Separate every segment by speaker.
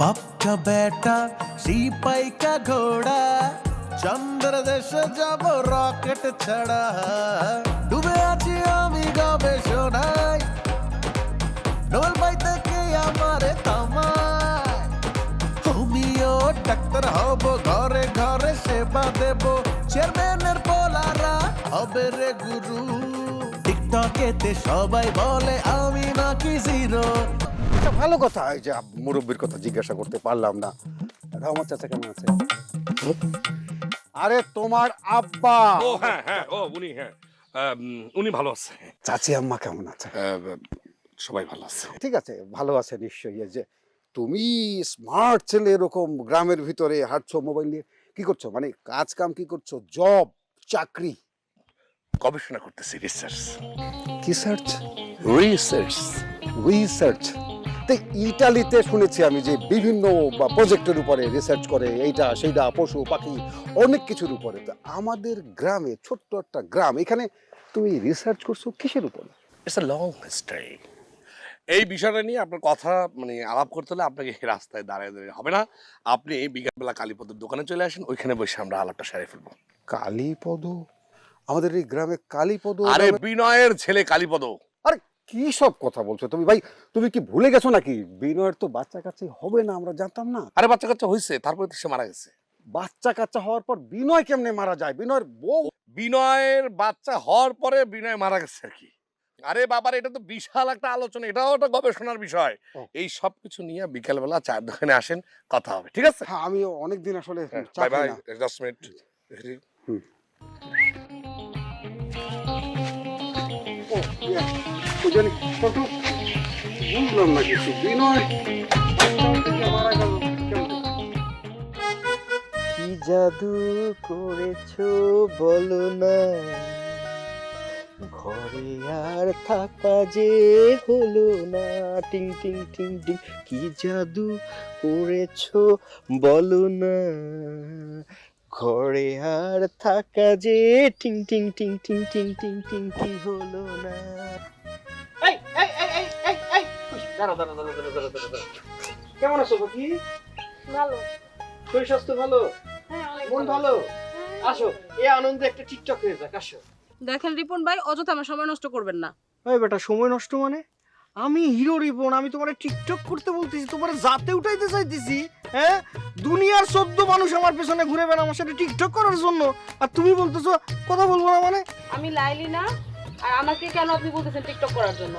Speaker 1: বাপ কা বেটা সিপাই কা ঘোড়া, চন্দ্র দেশ যাব রকেট ছাড়া। ডুবে আছি আমি গবেষণায় ডোল বাই থেকে আমারে তামায়। তুমিও ডাক্তার হব, ঘরে ঘরে সেবা দেব, চেয়ারম্যানের পোলারা হবে রে গুরু। টিকটকেতে সবাই বলে, আমি নাকি জিরো।
Speaker 2: এটা ভালো কথা এই যে মুরব্বির কথা জিজ্ঞাসা করতে পারলাম না। রহমত চাচা কেমন আছে? আরে তোমার আব্বা।
Speaker 3: ও হ্যাঁ হ্যাঁ ও উনি হ্যাঁ। উনি ভালো আছে।
Speaker 2: চাচি আম্মা কেমন আছে?
Speaker 3: সবাই ভালো আছে।
Speaker 2: ঠিক আছে ভালো আছে নিশ্চয়ই। যে তুমি স্মার্ট ছেলে এরকম গ্রামের ভিতরে হাঁটছো মোবাইল নিয়ে কি করছ? মানে কাজ কাম কি করছ? জব চাকরি?
Speaker 3: গবেষণা করতেছি রিসার্চ
Speaker 2: কি সার্চ
Speaker 3: রিসার্চ
Speaker 2: রিসার্চ তো ইটালিতে শুনেছি আমি যে বিভিন্ন প্রজেক্টের উপরে রিসার্চ করে এইটা সেইটা পশু পাখি অনেক কিছুর উপরে। তো আমাদের গ্রামে ছোট্ট একটা গ্রাম এখানে তুমি রিসার্চ করছ কিসের উপরে?
Speaker 3: ইটস এ লং হিস্টরি এই বিষয়টা নিয়ে আপনার কথা মানে আলাপ করতে হলে আপনাকে রাস্তায় দাঁড়িয়ে দাঁড়িয়ে হবে না। আপনি এই বিকালবেলা কালীপদের দোকানে চলে আসেন ওইখানে বসে আমরা আলাপটা সারিয়ে ফেলব।
Speaker 2: কালীপদ? আমাদের এই গ্রামে কালীপদ
Speaker 3: আরে বিনয়ের ছেলে কালীপদ।
Speaker 2: আরে কি সব কথা বলছো? তুমি ভাই তুমি কি ভুলে গেছো নাকি? বিনয়ের তো বাচ্চা কাচ্চা হবে না আমরা জানতাম না।
Speaker 3: আরে বাচ্চা কাচ্চা হয়েছে তারপরে তো সে মারা গেছে।
Speaker 2: বাচ্চা কাচ্চা হওয়ার পর বিনয় কেমনে মারা যায়? বিনয়ের বউ
Speaker 3: বিনয়ের বাচ্চা হওয়ার পরে বিনয় মারা গেছে আর কি। আরে বাবার এটা তো বিশাল একটা আলোচনা এটাও একটা গবেষণার বিষয়। এই সব কিছু নিয়ে বিকালবেলা চায়ের দোকানে আসেন কথা হবে ঠিক আছে?
Speaker 2: হ্যাঁ আমি অনেকদিন আসলে চা
Speaker 3: বাই বাই। দশ মিনিট
Speaker 2: ওই জানি?
Speaker 4: কি জাদু করেছ বলো না? ঘরে আর থাকা যে হলো না। টিং টিং টিং টিং। কি জাদু করেছ বলো না? ঘরে আর থাকা যে টিং টিং টিং টিং টিং টিং টিং, কি হলো না? এই এই এই এই এই এই। দাঁড়াও দাঁড়াও দাঁড়াও দাঁড়াও দাঁড়াও দাঁড়াও কেমন আছো বাকি?
Speaker 5: ভালো।
Speaker 4: শরীর স্বাস্থ্য ভালো?
Speaker 5: হ্যাঁ
Speaker 4: মন ভালো। আসো এই আনন্দে একটা টিকটক হয়ে যাক আসো।
Speaker 5: দেখেন রিপন ভাই অযথা আমার সময় নষ্ট করবেন না।
Speaker 4: ওই বেটা সময় নষ্ট মানে? আমি হিরো রিপন আমি তোমার টিকটক করতে বলতেছি তোমার জাতে উঠাইতে চাইতেছি হ্যাঁ? দুনিয়ার চোদ্দ মানুষ আমার পেছনে ঘুরে বেড়া আমার সাথে টিকটক করার জন্য। আর তুমি বলতেছো কথা বলব না মানে?
Speaker 5: আমি লাইলি না আর আমাকে কেন আপনি বলতেছেন টিকটক করার জন্য?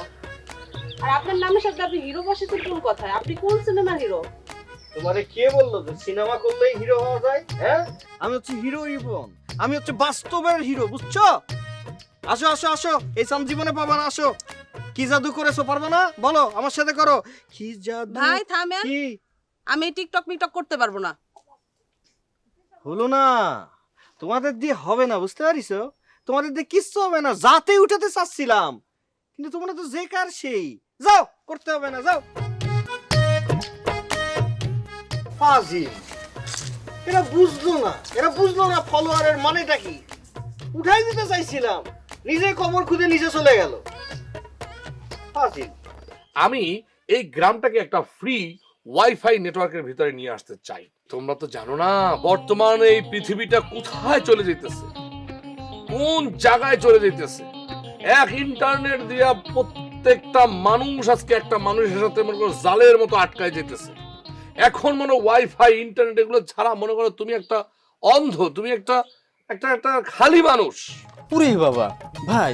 Speaker 5: আর আপনার নামের সাথে আপনি হিরো বসেছেন কোন কথায়? আপনি কোন সিনেমার হিরো
Speaker 4: তোমারে কে বলল যে সিনেমা করলেই হিরো হওয়া যায়? হ্যাঁ? আমি হচ্ছে হিরো রিপন আমি হচ্ছে বাস্তবের হিরো বুঝছ? আসো আসো আসো। এই সাম জীবনে পাবা না আসো। কি জাদু করেছ পারবে না? বলো আমার সাথে করো। কি জাদু
Speaker 5: ভাই থামেন।
Speaker 4: কি?
Speaker 5: আমি টিকটক মিকটক করতে পারব না।
Speaker 4: হলো না। তোমাদের দিয়ে হবে না বুঝতে পারিস তোমাদের দিয়ে কিচ্ছু হবে না যাতে উঠাতে চাচ্ছিলাম। কিন্তু তোমরা তো যে কার সেই। যাও, করতে হবে না, যাও। ফাজিল। এরা বুঝলো না, এরা বুঝলো না ফলোয়ারের মানেটা কি। উঠাই দিতে চাইছিলাম নিজে খবর খুঁজে নিজে চলে গেল। ফাজিল।
Speaker 3: আমি এই গ্রামটাকে একটা ফ্রি ওয়াইফাই নেটওয়ার্কের ভিতরে নিয়ে আসতে চাই। তোমরা তো জানো না, বর্তমানে এই পৃথিবীটা কোথায় চলে যেতেছে কোন জায়গায় চলে যেতেছে। এক ইন্টারনেট দিয়া প্রত্যেকটা মানুষ আজকে একটা মানুষের সাথে মনে করো জালের মতো আটকায় যেতেছে। এখন মনে ওয়াইফাই ইন্টারনেট এগুলো ছাড়া মনে করো তুমি একটা অন্ধ তুমি একটা একটা একটা খালি মানুষ।
Speaker 6: পুরি বাবা ভাই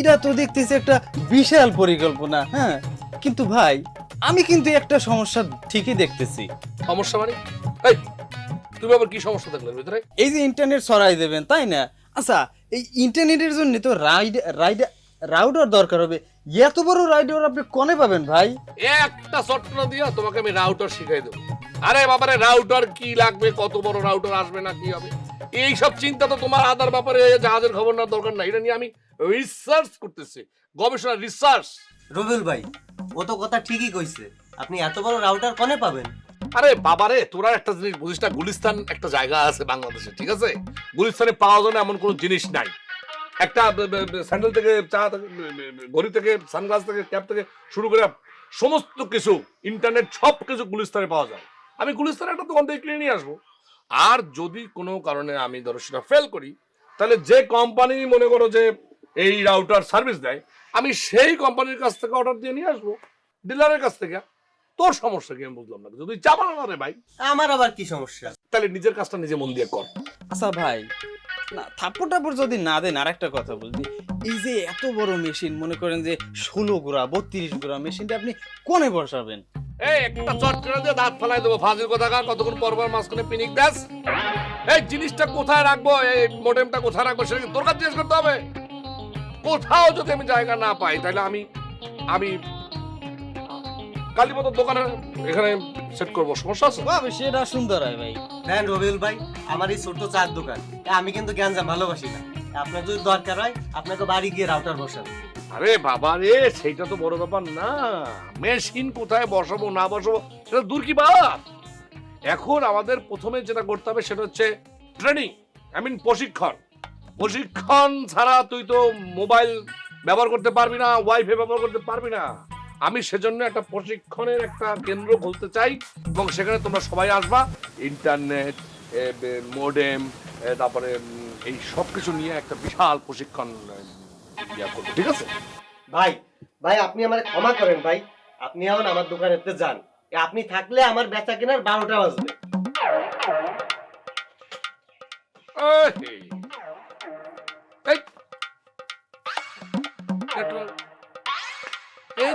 Speaker 6: এরা তো দেখতেছি একটা বিশাল পরিকল্পনা হ্যাঁ? কিন্তু ভাই আমি কিন্তু একটা সমস্যা ঠিকই দেখতেছি।
Speaker 3: সমস্যা মানে? এই তুমি আবার কি সমস্যা দেখলে ভিতরে?
Speaker 6: এই যে ইন্টারনেট সরাই দেবেন তাই না? আচ্ছা এই ইন্টারনেটের জন্য তো রাইড রাইড রাউটার দরকার হবে। এত বড় রাইডার আপনি কনে পাবেন ভাই?
Speaker 3: একটা চট্টনা দিয়া তোমাকে আমি রাউটার শিখাই দেবো। আরে বাবারে রাউটার কি লাগবে? কত বড় রাউটার আসবে না কি হবে? এই সব চিন্তা তো তোমার আদার ব্যাপারে জাহাজের খবর না দরকার নাই। এটা নিয়ে আমি রিসার্চ করতেছি। গবেষণা রিসার্চ
Speaker 7: রবিউল ভাই ও তো কথা ঠিকই কইছে। আপনি এত বড় রাউটার কনে পাবেন?
Speaker 3: আরে বাবারে, তোরা একটা জিনিস বুঝিস না, গুলিস্তান একটা জায়গা আছে বাংলাদেশে, ঠিক আছে? গুলিস্তানে পাওয়া যায় এমন কোনো জিনিস নাই। একটা স্যান্ডেল থেকে চা ঘড়ি থেকে সানগ্লাস থেকে ক্যাপ থেকে শুরু করে সমস্ত কিছু ইন্টারনেট সব কিছু গুলিস্তানে পাওয়া যায়। আমি গুলিস্তানের একটা দোকান থেকে কিনে নিয়ে আসব। আর যদি কোনো কারণে আমি ধরো সেটা ফেল করি, তাহলে যে কোম্পানি মনে করো যে এই রাউটার সার্ভিস দেয়, আমি সেই কোম্পানির কাছ থেকে অর্ডার দিয়ে নিয়ে আসব ডিলারের কাছ থেকে। তোর সমস্যা কি আমি বুঝলাম না। যদি চাপা না রে ভাই।
Speaker 7: আমার আবার কি সমস্যা?
Speaker 3: তাহলে নিজের কাজটা নিজে মন দিয়ে কর।
Speaker 6: আচ্ছা ভাই না থাপ্পড় টাপ্পড় যদি না দেন আর একটা কথা বলছি। এই যে এত বড় মেশিন মনে করেন যে ষোলো গোড়া বত্রিশ গোড়া মেশিনটা আপনি কোনে বসাবেন?
Speaker 3: এই একটা চট করে দিয়ে দাঁত ফেলাই দেবো ফাজিল কথা কার কতক্ষণ পর পর মাঝখানে পিনিক দাস এই জিনিসটা কোথায় রাখব? এই মোডেমটা কোথায় রাখব সেটা তোর কাছে জিজ্ঞেস করতে হবে? কোথাও যদি আমি জায়গা না পাই তাহলে আমি আমি কালীপতর দোকানে এখানে সেট করব সমস্যা আছে?
Speaker 6: বাবা সেটা সুন্দর হয় ভাই।
Speaker 7: দেন রবিউল ভাই আমার এই ছোট্ট চার দোকান। আমি কিন্তু গ্যাঞ্জাম ভালোবাসি না। আপনার যদি দরকার হয় আপনাকে বাড়ি গিয়ে রাউটার বসান
Speaker 3: আরে বাবা রে সেইটা তো বড় ব্যাপার না। মেশিন কোথায় বসাবো না বসাবো সেটা দূর কি বাপ এখন আমাদের প্রথমে যেটা করতে হবে সেটা হচ্ছে ট্রেনিং আই মিন প্রশিক্ষণ। প্রশিক্ষণ ছাড়া তুই তো মোবাইল ব্যবহার করতে পারবি না ওয়াইফাই ব্যবহার করতে পারবি না। আমি সেজন্য একটা প্রশিক্ষণের একটা কেন্দ্র খুলতে চাই এবং সেখানে তোমরা সবাই আসবা। ইন্টারনেট মোডেম তারপরে এই সব কিছু নিয়ে একটা বিশাল প্রশিক্ষণ ইয়া করব ঠিক আছে?
Speaker 7: ভাই ভাই আপনি আমার ক্ষমা করেন ভাই। আপনি এখন আমার দোকানেতে যান। আপনি থাকলে আমার বেচা কেনার বারোটা বাজবে।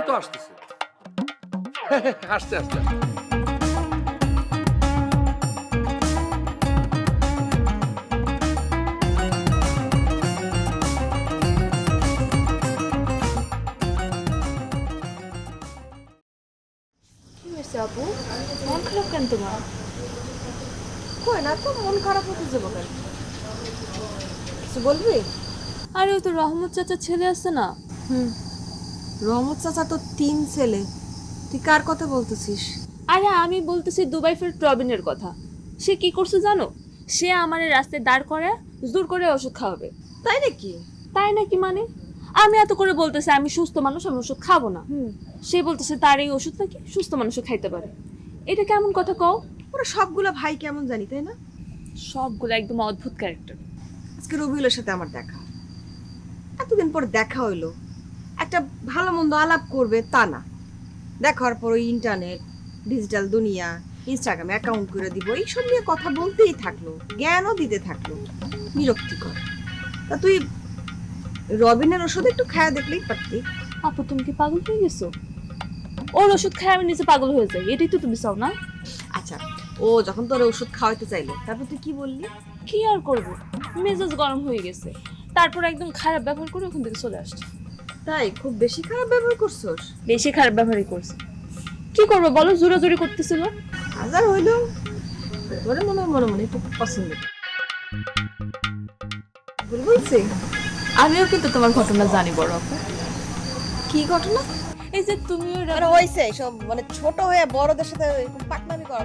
Speaker 3: এই তো আসতেছে আসতে আসতে
Speaker 5: কি হয়েছে আপু? মন খারাপ কেন তোমার? কই না তো মন খারাপ হতে যাব কেন? কিছু বলবি?
Speaker 8: আরে ওই তো রহমত চাচার ছেলে আছে না?
Speaker 5: হুম। রহমত চাচা তো তিন ছেলে। তুই কার কথা বলতেছিস?
Speaker 8: আরে আমি বলতেছি দুবাই ফের রবিনের কথা। সে কি করছে জানো? সে আমার রাস্তায় দাঁড় করে জোর করে ওষুধ খাওয়াবে।
Speaker 5: তাই নাকি?
Speaker 8: তাই নাকি মানে? আমি এত করে বলতেছি আমি সুস্থ মানুষ আমি ওষুধ খাব না।
Speaker 5: হুম।
Speaker 8: সে বলতেছে তার এই ওষুধ নাকি সুস্থ মানুষও খাইতে পারে? এটা কেমন কথা কও?
Speaker 5: ওরা সবগুলো ভাই কেমন জানি তাই না?
Speaker 8: সবগুলো একদম অদ্ভুত ক্যারেক্টার
Speaker 5: আজকে রবিউলের সাথে আমার দেখা। এতদিন পর দেখা হইল। একটা ভালো মন্দ আলাপ করবে তা না। দেখার পর ওই ইন্টারনেট ডিজিটাল দুনিয়া ইনস্টাগ্রামে অ্যাকাউন্ট করে দিব এইসব নিয়ে কথা বলতেই থাকল জ্ঞানও দিতে থাকল বিরক্তিকর। তা তুই রবিনের ওষুধ একটু খায়া দেখলেই পারতি?
Speaker 8: আপু তুমি কি পাগল হয়ে গেছো? ওর ওষুধ খাই আমি নিজে পাগল হয়ে যাই এটাই তো তুমি চাও না?
Speaker 5: আচ্ছা ও যখন তোর ওষুধ খাওয়াতে চাইলো তারপর তুই কি বললি?
Speaker 8: কি আর করব? মেজাজ গরম হয়ে গেছে। তারপর একদম খারাপ ব্যবহার করে ওখান থেকে চলে আসছে।
Speaker 5: তাই খুব বেশি খারাপ ব্যবহার করছোস?
Speaker 8: বেশি খারাপ ব্যবহারই করছে। কি করব বলো জোরাজুরি করতেছিল।
Speaker 5: হাজার হইল। তোরে মনে হয় মনে মনে একটু পছন্দ। ভুল বলছি?
Speaker 8: আমিও কিন্তু তোমার ঘটনা জানি বড় আপু।
Speaker 5: কি ঘটনা?
Speaker 8: এই যে তুমি ওই
Speaker 5: মানে হয়েছে সব মানে ছোট হয়ে বড়দের সাথে পাকনামি করা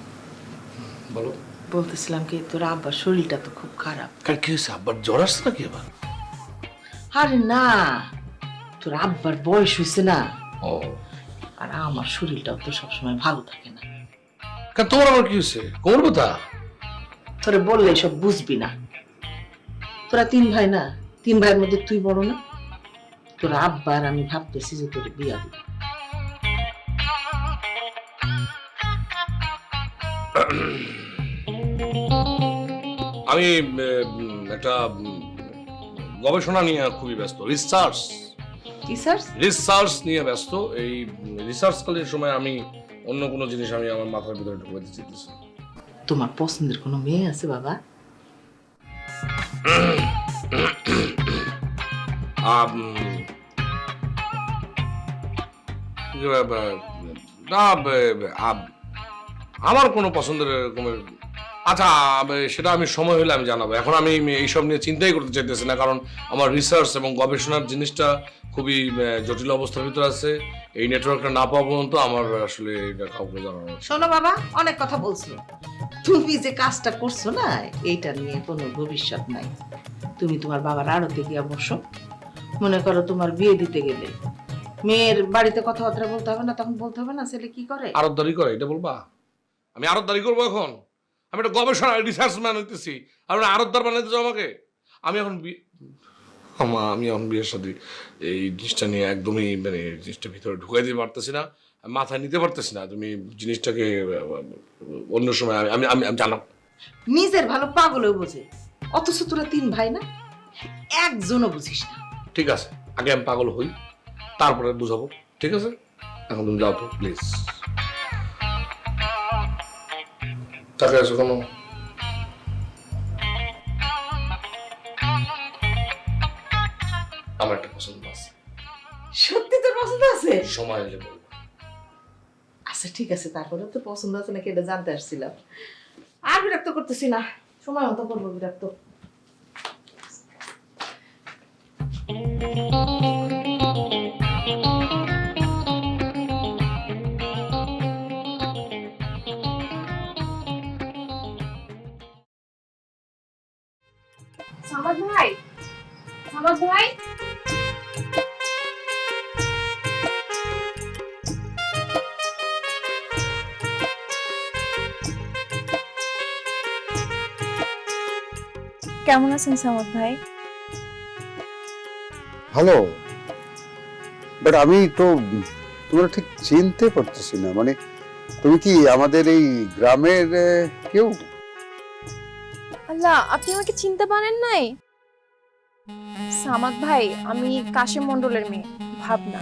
Speaker 3: বলো।
Speaker 9: বলতেছিলাম কি তোর আব্বার শরীরটা তো খুব খারাপ।
Speaker 3: কার কি হয়েছে? আব্বার জ্বর আসছে নাকি এবার
Speaker 9: আরে না তোর আব্বার বয়স হয়েছে না।
Speaker 3: ও।
Speaker 9: আর আমার শরীরটাও তো সবসময় ভালো থাকে না।
Speaker 3: কারণ তোমার আবার কি হয়েছে? কোমর ব্যথা
Speaker 9: তোরে বললে সব বুঝবি না। তোরা তিন ভাই না? তিন ভাইয়ের মধ্যে তুই বড় না? তোর আব্বার আমি ভাবতেছি যে তোর বিয়া দিব।
Speaker 3: আমি একটা গবেষণা নিয়ে খুবই ব্যস্ত রিসার্চ রিসার্চ নিয়ে ব্যস্ত এই রিসার্চ কালের সময় আমি অন্য কোনো জিনিস আমি আমার মাথার ভিতরে ঢুকাতে চাইতেছি
Speaker 9: তোমার পছন্দের কোনো মেয়ে আছে বাবা
Speaker 3: না আমার কোনো পছন্দের এরকমের আচ্ছা সেটা আমি সময় হলে আমি জানাব। এখন আমি এইসব নিয়ে চিন্তাই করতে চাইতেছি না কারণ আমার রিসার্চ এবং গবেষণার জিনিসটা খুবই জটিল অবস্থার ভিতরে আছে। এই নেটওয়ার্কটা না পাওয়া পর্যন্ত আমার আসলে এটা কাউকে জানানো
Speaker 9: শোনো বাবা অনেক কথা বলছো। তুমি যে কাজটা করছ না এইটা নিয়ে কোনো ভবিষ্যৎ নাই। তুমি তোমার বাবার আড়তে গিয়া বসো। মনে করো তোমার বিয়ে দিতে গেলে। মেয়ের বাড়িতে কথাবার্তা বলতে হবে না তখন বলতে হবে না ছেলে কি করে?
Speaker 3: আরতদারি করে এটা বলবা? আমি আরতদারি করব এখন? আমি একটা গবেষণা রিসার্চ ম্যান হইতেছি। আর ওরা আরতদার বানাইতে চাও আমাকে? আমি এখন আমা আমি এখন বিয়ের সাথে এই জিনিসটা নিয়ে একদমই মানে জিনিসটা ভিতরে ঢুকাই দিতে পারতেছি না আমি মাথায় নিতে পারতেছি না। তুমি জিনিসটাকে অন্য সময় আমি আমি আমি আমি জানাব
Speaker 9: নিজের ভালো পাগলও বোঝে অথচ তোরা তিন ভাই না? একজনও বুঝিস না।
Speaker 3: ঠিক আছে আগে আমি পাগল হই তারপরে বুঝাবো। ঠিক আছে? এখন তুমি যাও তো প্লিজ তাকে আছে কোনো? আমার একটা পছন্দ আছে।
Speaker 9: সত্যি তোর পছন্দ আছে?
Speaker 3: সময় এলে বলব
Speaker 9: আচ্ছা ঠিক আছে তারপরে তো পছন্দ আছে নাকি এটা জানতে আসছিলাম। আর বিরক্ত করতেছি না সময় মতো করব বিরক্ত।
Speaker 8: সামাদ ভাই? সামাদ ভাই? কেমন আছেন সামাদ ভাই?
Speaker 2: ভালো। বাট আমি তো তোমরা ঠিক চিনতে পারতেছি না। মানে তুমি কি আমাদের এই গ্রামের কেউ?
Speaker 10: আল্লাহ আপনি আমাকে চিনতে পারেন নাই? সামাদ ভাই আমি কাশেম মন্ডলের মেয়ে ভাবনা।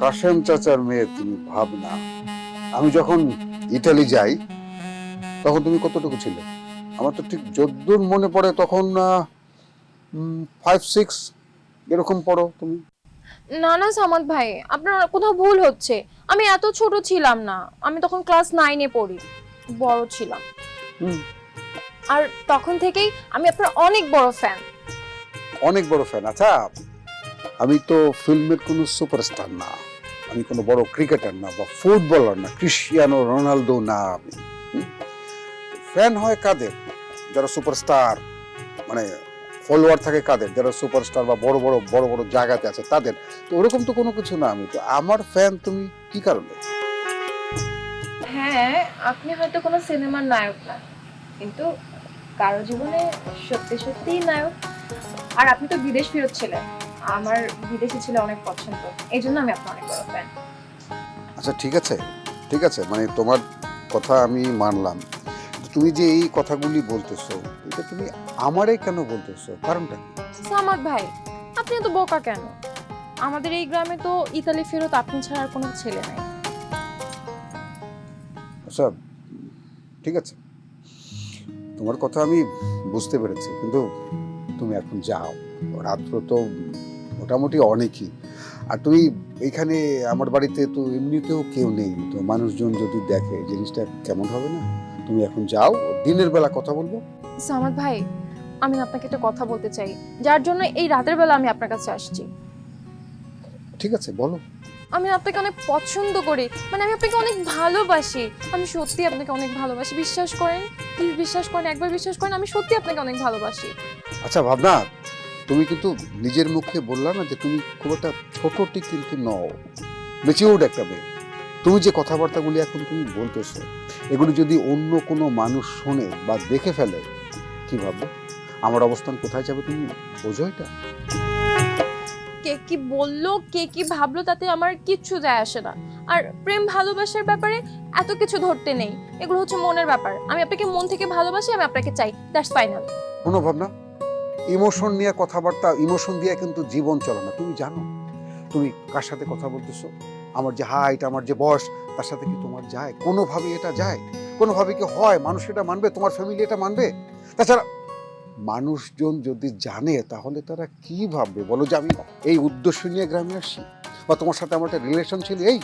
Speaker 2: কাশেম চাচার মেয়ে তুমি ভাবনা। আমি যখন ইটালি যাই তখন তুমি কতটুকু ছিলে? আমার তো ঠিক যদ্দূর মনে পড়ে তখন ফাইভ সিক্স এরকম পড়ো তুমি।
Speaker 10: না না সামাদ ভাই আপনার কোথাও ভুল হচ্ছে। আমি এত ছোট ছিলাম না। আমি তখন ক্লাস নাইনে পড়ি বড় ছিলাম। আর তখন থেকেই আমি আপনার অনেক বড় ফ্যান
Speaker 2: অনেক বড় ফ্যান আচ্ছা আমি তো ফিল্মের কোনো সুপারস্টার না। আমি কোনো বড় ক্রিকেটার না বা ফুটবলার না ক্রিশ্চিয়ানো রোনালদো না আমি। ফ্যান হয় কাদের? যারা সুপারস্টার মানে ফলোয়ার থাকে কাদের? যারা সুপারস্টার বা বড় বড় বড় বড় জায়গাতে আছে তাদের। তো ওরকম তো কোনো কিছু না আমি। তো আমার ফ্যান তুমি কি কারণে?
Speaker 10: হ্যাঁ আপনি হয়তো কোনো সিনেমার নায়ক না। কিন্তু কারও জীবনে সত্যি সত্যিই নায়ক। আর আপনি তো বিদেশ ফেরত ছিলেন। আমার বিদেশি ছেলে অনেক পছন্দ। এই জন্য আমি আপনার অনেক বড় ফ্যান
Speaker 2: আচ্ছা ঠিক আছে। ঠিক আছে মানে তোমার কথা আমি মানলাম। তুমি যে এই কথাগুলি বলতেছো এটা তুমি আমারে কেন বলতেছো? কারণটা কি?
Speaker 10: সামাদ ভাই আপনি তো বোকা কেন? আমাদের এই গ্রামে তো ইতালি ফেরত আপনি ছাড়া আর কোনো ছেলে নাই।
Speaker 2: আচ্ছা ঠিক আছে। তোমার কথা আমি বুঝতে পেরেছি কিন্তু তুমি এখন যাও। রাত্র তো মোটামুটি অনেকই। আর তুমি এইখানে আমার বাড়িতে তো এমনিতেও কেউ নেই তো মানুষজন যদি দেখে জিনিসটা কেমন হবে না? তুমি এখন যাও দিনের বেলা কথা বলব।
Speaker 10: সামাদ ভাই আমি আপনাকে একটা কথা বলতে চাই। যার জন্য এই রাতের বেলা আমি আপনার কাছে আসছি।
Speaker 2: ঠিক আছে বলো।
Speaker 10: আমি আপনাকে অনেক পছন্দ করি। মানে আমি আপনাকে অনেক ভালোবাসি। আমি সত্যি আপনাকে অনেক ভালোবাসি। বিশ্বাস করেন? প্লিজ বিশ্বাস করেন, একবার বিশ্বাস করেন, আমি সত্যি আপনাকে অনেক ভালোবাসি।
Speaker 2: আচ্ছা ভাবনা, তুমি কিন্তু নিজের মুখে বললা না যে তুমি খুব একটা ছোটটি কিন্তু নও। মেচিউর্ড একটা মেয়ে। তুমি যে কথাবার্তাগুলি এখন তুমি বলতেছো, এগুলি যদি অন্য কোনো মানুষ শোনে বা দেখে ফেলে, কি ভাববে? আমার অবস্থান কোথায় যাবে তুমি বোঝো এটা?
Speaker 10: কে কি বলল, কে কি ভাবলো তাতে আমার কিচ্ছু যায় আসে না। আর প্রেম ভালোবাসার ব্যাপারে এত কিছু ধরতে নেই। এগুলো হচ্ছে মনের ব্যাপার। আমি আপনাকে মন থেকে ভালোবাসি, আমি আপনাকে চাই। দ্যাটস ফাইনাল
Speaker 2: কোনো ভাবনা ইমোশন নিয়ে কথাবার্তা ইমোশন দিয়ে কিন্তু জীবন চলে না। তুমি জানো, তুমি কার সাথে কথা বলতেছো? আমার যে হাইট আমার যে বয়স, তার সাথে কি তোমার যায়? কোনোভাবে এটা যায়? কোনোভাবে কি হয়? মানুষ এটা মানবে? তোমার ফ্যামিলি এটা মানবে? তাছাড়া মানুষজন যদি জানে, তাহলে তারা কি ভাববে? বলো যে আমি এই উদ্দেশ্য নিয়ে গ্রামে আসি? বা তোমার সাথে আমার একটা রিলেশন ছিল এই?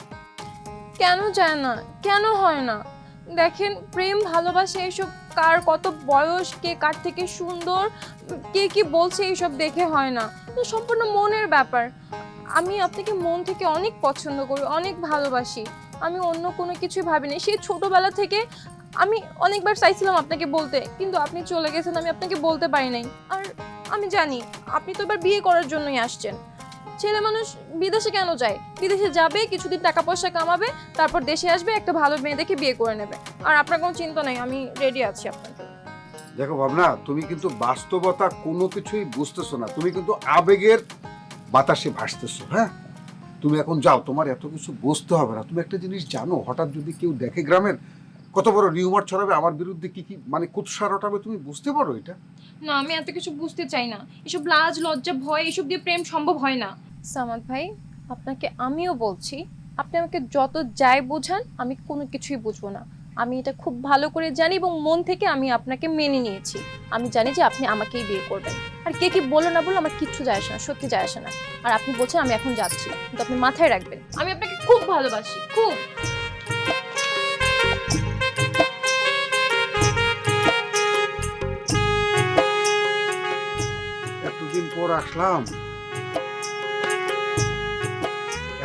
Speaker 10: কেন যায় না? কেন হয় না? দেখেন, প্রেম, ভালোবাসা এইসব কার কত বয়স, কে কার থেকে সুন্দর, কে কি বলছে এইসব দেখে হয় না। সম্পূর্ণ মনের ব্যাপার। আমি আপনাকে মন থেকে অনেক পছন্দ করি, অনেক ভালোবাসি। আমি অন্য কোনো কিছুই ভাবিনি। সেই ছোটবেলা থেকে আমি অনেকবার চাইছিলাম আপনাকে বলতে, কিন্তু আপনি চলে গেছেন, আমি আপনাকে বলতে পারি নাই। আর আমি জানি, আপনি তো এবার বিয়ে করার জন্যই আসছেন। ছেলে মানুষ বিদেশে কেন যায়? বিদেশে যাবে, কিছুদিন টাকা পয়সা কামাবে, তারপর দেশে আসবে, একটা ভালো মেয়ে দেখে বিয়ে করে নেবে। আর আপনার কোনো চিন্তা নেই, আমি রেডি আছি আপনার।
Speaker 2: দেখো ভাবনা, তুমি কিন্তু বাস্তবতা কোনো কিছুই বুঝতেছো না। তুমি কিন্তু আবেগের বাতাসে ভাসতেছো হ্যাঁ? তুমি এখন যাও, তোমার এত কিছু বুঝতে হবে না। তুমি একটা জিনিস জানো, হঠাৎ যদি কেউ দেখে গ্রামের কত বড় রিউমার ছড়াবে আমার বিরুদ্ধে কি কি মানে কুৎসা রটাবে তুমি বুঝতে পারো এটা?
Speaker 10: না আমি এত কিছু বুঝতে চাই না। এসব লাজ লজ্জা ভয় এসব দিয়ে প্রেম সম্ভব হয় না। সামাদ ভাই আপনাকে আমিও বলছি আপনি আমাকে যত যাই বোঝান আমি কোনো কিছুই বুঝব না। আমি এটা খুব ভালো করে জানি এবং মন থেকে আমি আপনাকে মেনে নিয়েছি। আমি জানি যে আপনি আমাকেই বিয়ে করবেন। আর কে কি বলে না বলে আমার কিচ্ছু যায় আসে না সত্যি যায় আসে না। আর আপনি বলছেন আমি এখন যাচ্ছি কিন্তু আপনি মাথায় রাখবেন। আমি আপনাকে খুব ভালোবাসি খুব।
Speaker 2: আসলাম।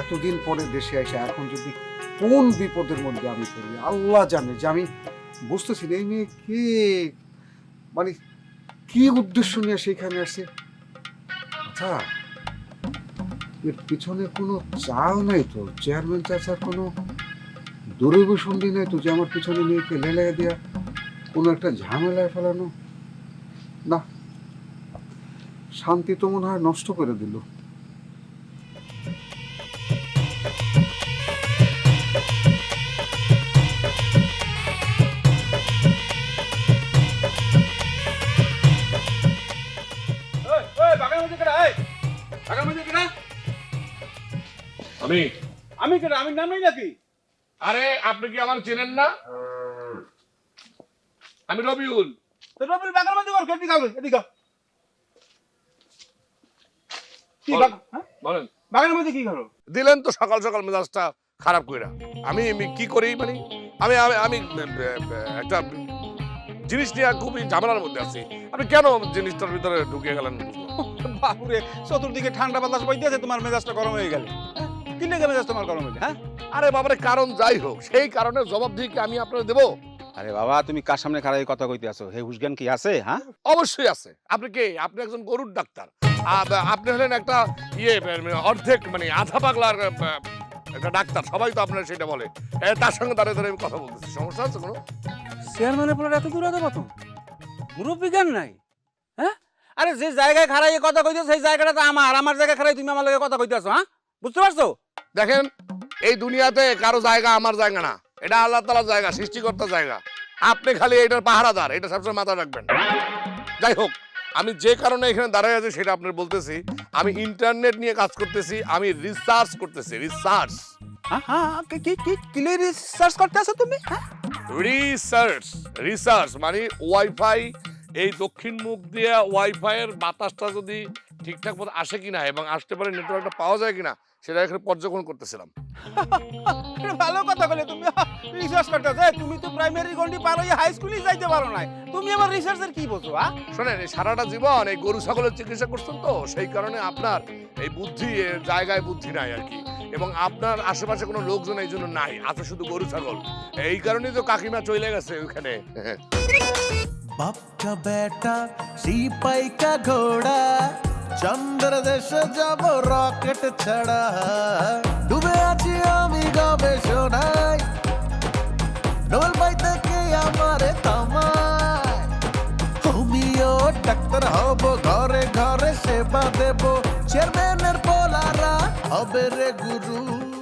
Speaker 2: এতদিন পরে দেশে এসে এখন যদি কোন বিপদের মধ্যে আমি পড়ি, আল্লাহ জানে যে আমি বুঝতেছি না, এই মেয়ে কে? মানে কি উদ্দেশ্য নিয়ে সেখানে আসে? আচ্ছা এর পিছনে কোনো চাল নাই তো? চেয়ারম্যান চাচার কোনো দূরভিসন্ধি নাই তো যে আমার পিছনে মেয়েকে লেলাই দেওয়া কোনো একটা ঝামেলায় ফেলানো? না শান্তি তো মনে হয় নষ্ট করে দিল।
Speaker 3: আমি।
Speaker 6: আমি কেন আমি নাম নাই নাকি?
Speaker 3: আরে আপনি কি আমার চেনেন না? আমি রবিউল।
Speaker 6: তো রবির বাগার মধ্যে ওর কেটে খাবে এদিকে কি হ্যাঁ?
Speaker 3: বলেন।
Speaker 6: বাগানের মধ্যে কি করো?
Speaker 3: দিলেন তো সকাল সকাল মেজাজটা খারাপ কইরা। আমি আমি কি করি মানে? আমি আমি একটা জিনিস নিয়ে খুবই ঝামেলার মধ্যে আছি। আপনি কেন জিনিসটার ভিতরে ঢুকে গেলেন?
Speaker 6: বাপুরে চতুর্দিকে ঠান্ডা বাতাস বইতেছে তোমার মেজাজটা গরম হয়ে গেল। কি লেগে মেজাজ তোমার গরম হইলে হ্যাঁ?
Speaker 3: আরে বাবারে কারণ যাই হোক সেই কারণে জবাব দিয়ে কি আমি আপনার দেবো?
Speaker 11: আরে বাবা তুমি কার সামনে খারাপ কথা কইতে আছো? হে হুসজ্ঞান কি আছে হ্যাঁ?
Speaker 3: অবশ্যই আছে। আপনি কে? আপনি একজন গরুর ডাক্তার। আপনি হলেন একটা ইয়ে মানে অর্ধেক মানে আধা পাগলার একটা ডাক্তার সবাই তো আপনার সেটা বলে। তার সঙ্গে দাঁড়িয়ে দাঁড়িয়ে আমি কথা বলতেছি সমস্যা আছে কোনো?
Speaker 6: চেয়ারম্যানের পোলার এত দূর আদে কত? মুরব্বী জ্ঞান নাই হ্যাঁ? আরে যে জায়গায় খারাই কথা কইতেছো সেই জায়গাটা তো আমার আমার জায়গায় খারাই তুমি আমার লগে কথা কইতেছো হ্যাঁ? বুঝতে পারছ?
Speaker 3: দেখেন এই দুনিয়াতে কারও জায়গা আমার জায়গা না এটা আল্লাহ তালার জায়গা সৃষ্টিকর্তার জায়গা। আপনি খালি এটার পাহারাদার এটা সবসময় মাথায় রাখবেন। যাই হোক আমি যে কারণে এখানে দাঁড়ায় আছি সেটা আপনার বলতেছি আমি ইন্টারনেট নিয়ে কাজ করতেছি আমি রিসার্চ করতেছি রিসার্চ
Speaker 6: ক্লিয়ার রিসার্চ করতে আছো তুমি? হ্যাঁ?
Speaker 3: রিসার্চ রিসার্চ মানে ওয়াইফাই এই দক্ষিণ মুখ দিয়ে ওয়াইফাই এর বাতাসটা যদি ঠিকঠাক মতো আসে কিনা এবং আসতে পারে নেটওয়ার্কটা পাওয়া যায় কিনা সেটা এখানে পর্যবেক্ষণ করতেছিলাম।
Speaker 6: ভালো কথা বলে তুমি। রিসার্চ করতে আছো তুমি তো প্রাইমারি গন্ডি পার হয়ে হাই স্কুলে যাইতে পারো না তুমি আমার রিসার্চের কি বোঝো হ্যাঁ
Speaker 3: শোনেন এই সারাটা জীবন এই গরু ছাগলের চিকিৎসা করছেন তো সেই কারণে আপনার এই বুদ্ধি জায়গায় বুদ্ধি নাই আর কি। এবং আপনার আশেপাশে কোনো লোকজন এই জন্য নাই আছে শুধু গরু ছাগল। এই কারণেই তো কাকিমা চলে গেছে ওখানে
Speaker 1: বাপ কা বেটা সিপাই কা ঘোড়া। চন্দ্র দেশে যাব রকেট ছাড়া। ডুবে আছি আমি গবেষণায়। ডোল পাইতে কে আমার থামায়। তুমিও ডাক্তার হব, ঘরে ঘরে সেবা দেব। চেয়ারম্যানের পোলারা হবে রে গুরু।